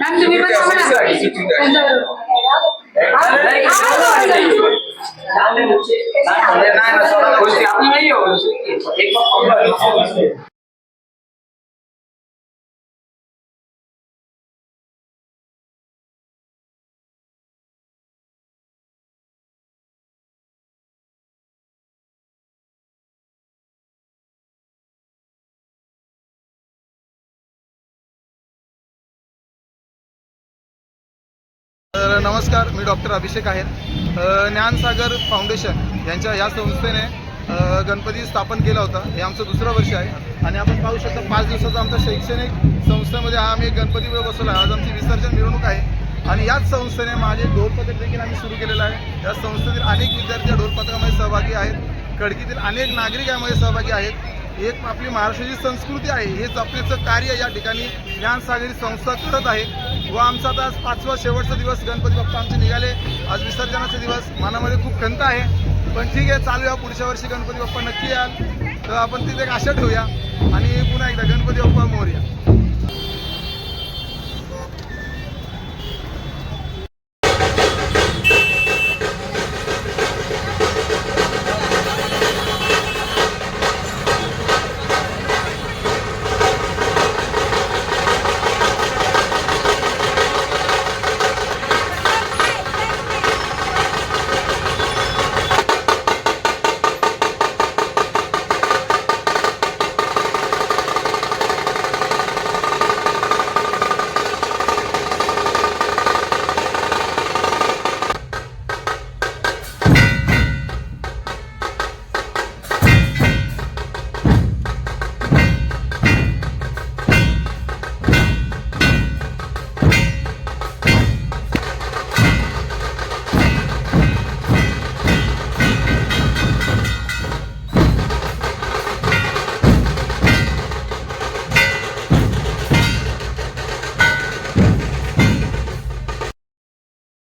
Ma'am तुम्ही पण सांगा ना. तर नमस्कार मी डॉक्टर अभिषेक आहे. ज्ञानसागर फाउंडेशन यांच्या या संस्थेने गणपती स्थापन केला होता. हे आमचं दुसरं वर्ष आहे. आणि आपण पाहू शकता पाच दिवसाचा आमचा शैक्षणिक संस्थेमध्ये हा आम्ही एक गणपती बसवला. आहे आज आमची विसर्जन मिरवणूक आहे. आणि याच संस्थेने माझे ढोलपथक देखील आम्ही सुरू केलेलं आहे. या संस्थेतील अनेक विद्यार्थी ढोलपथकामध्ये सहभागी आहेत. खडकीतील अनेक नागरिक यामध्ये सहभागी आहेत. एक आपली महाराष्ट्राची संस्कृती आहे. हे जपण्याचं कार्य या ठिकाणी ज्ञानसागरी संस्था करत आहे. व आमचा आता आज पाचवा शेवटचा दिवस. गणपती बाप्पा आमचे निघाले. आज विसर्जनाचे दिवस. मनामध्ये खूप खंत आहे. पण ठीक आहे चालूया. पुढच्या वर्षी गणपती बाप्पा नक्की याल. तर आपण तिथे एक आशा ठेवूया. आणि पुन्हा एकदा गणपती